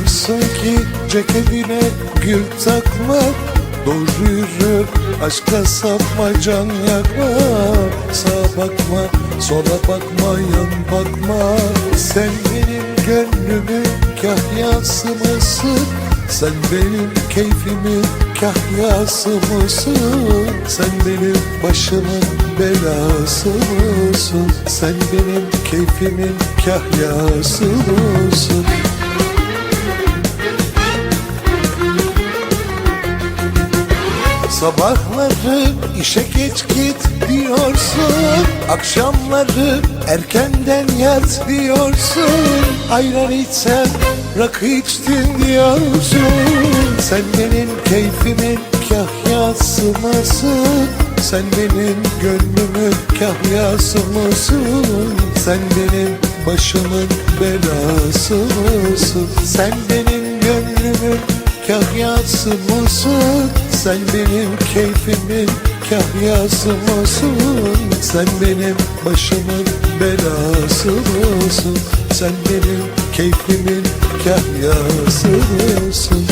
Diyorsun ki ceketine gül takma Doğru yürü aşka sapma can yakma Sağa bakma sola bakma yan bakma Sen benim gönlümün kahyası mısın? Sen benim keyfimin kahyası mısın? Sen benim başımın belası mısın? Sen benim keyfimin kahyası? Sabahları işe geç git diyorsun Akşamları erkenden yat diyorsun Ayran içsen rakı içtin diyorsun Sen benim keyfimin kahyası mısın? Sen benim gönlümün kahyası mısın? Sen benim başımın belası mısın? Sen benim gönlümün kahyası mısın? Sen benim keyfimin kahyası mısın? Sen benim başımın belası mısın? Sen benim keyfimin kahyası mısın?